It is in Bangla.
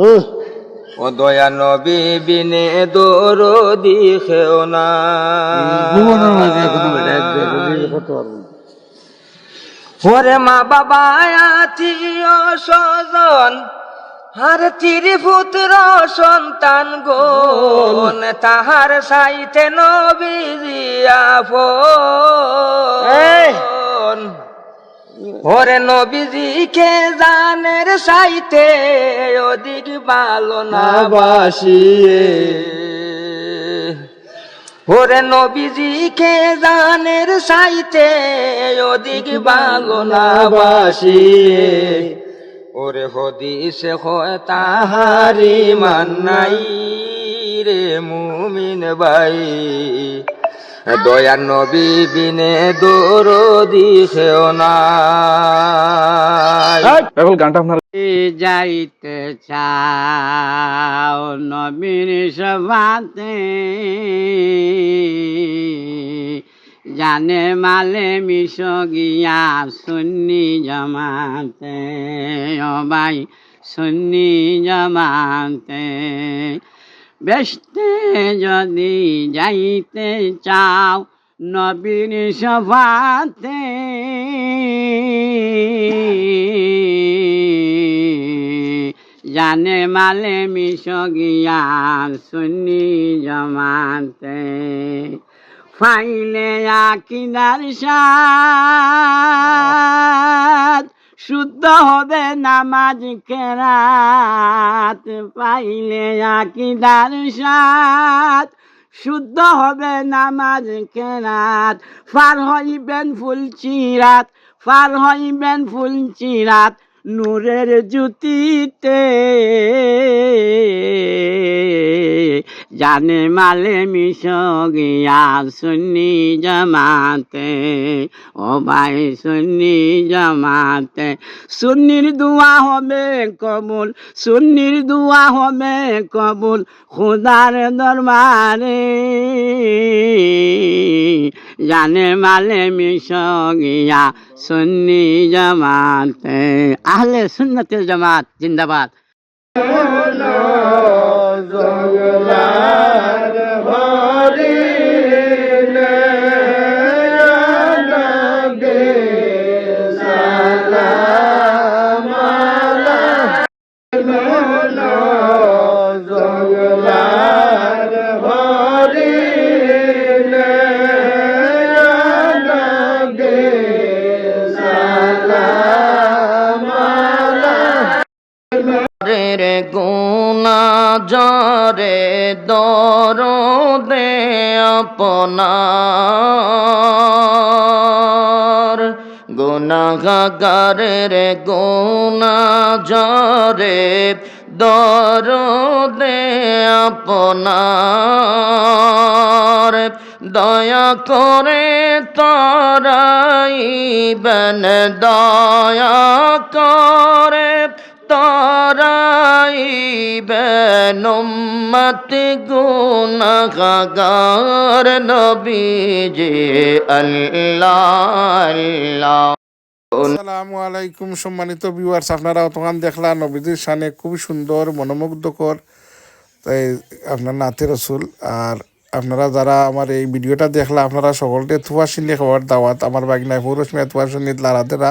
ও দয়া নবী বিনে দরদি খেও না। ওরে মা বাবা আত্মীয় স্বজন আর তিরি পুত্র সন্তান গোন তাহার সাইতে নবীজি আপন। ওরে নবীজি কে জানের সাইতে অধিক ভালো না বাসিয়ে। ওরে নবীজি কে জানের সাইতে অধিক ভালো না বাসিয়ে। ওরে হদিসে হয় তাহারি মান্নাই রে মুমিন বাই দয়ার নবী বিনে দরদি খেও না এখন গানটা আপনার যাইতে চাও নবীর সভাতে। জানে মালে মিশ গিয়া সুন্নি জমাতে। ও ভাই সুন্নি জমাতে। বেসতে যদি যাইতে চাও নবীর সভাতে। জানে মালে মিশ গিয়ার সুন্নি জমাতে। ফাইলে আকিদার সাত শুদ্ধ হবে নামাজ কেরাত, পাইলে আকিদার সাত শুদ্ধ হবে নামাজ কেরাত ফার হইবেন ফুল চিরাত ফার হইবেন ফুল চিরাত নূরের জ্যোতিতে। জানে মালে মিশ গিয়া সুন্নি জমাতে, ও ভাই সুন্নি জমাতে। সুন্নির দুয়া হবে কবুল, সুন্নির দুয়া হবে কবুল, খুদার দরবারে। জানে মালে মিশ গিয়া সুন্নি জমাতে, আহলে সুন্নতের জামাত, জিন্দাবাদ। জঙ্গলার হরি সালামালা রে গুনা জরে দরদে আপনার। গুনাগারের গুনা জরে দরদে আপনার। দয়া করে তারাইবেন, দয়া করে নবীজি আল্লাহ। আল্লাহ আসসালামু আলাইকুম সম্মানিত ভিউয়ার্স আপনারা তখন দেখলা নবীদের সানে খুবই সুন্দর, মনোমুগ্ধকর, তাই আপনার নাতে রসুল আর আপনারা যারা আমার এই ভিডিওটা দেখলা, আপনারা সকলকে থুয়া সিনে খাবার দাওয়াত, আমার বাগনায় পৌরসমিয়া থুয়া সন্নিত লারাতেরা